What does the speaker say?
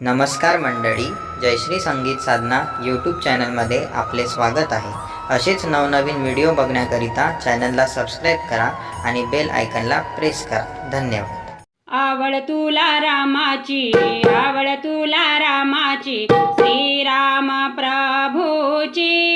नमस्कार मंडळी जयश्री संगीत साधना यूट्यूब चॅनलमध्ये आपले स्वागत आहे. असेच नवनवीन व्हिडिओ बघण्याकरिता चॅनलला सबस्क्राईब करा आणि बेल आयकनला प्रेस करा. धन्यवाद. आवड तुला रामाची आवड तुला रामाची श्रीराम प्रभूची.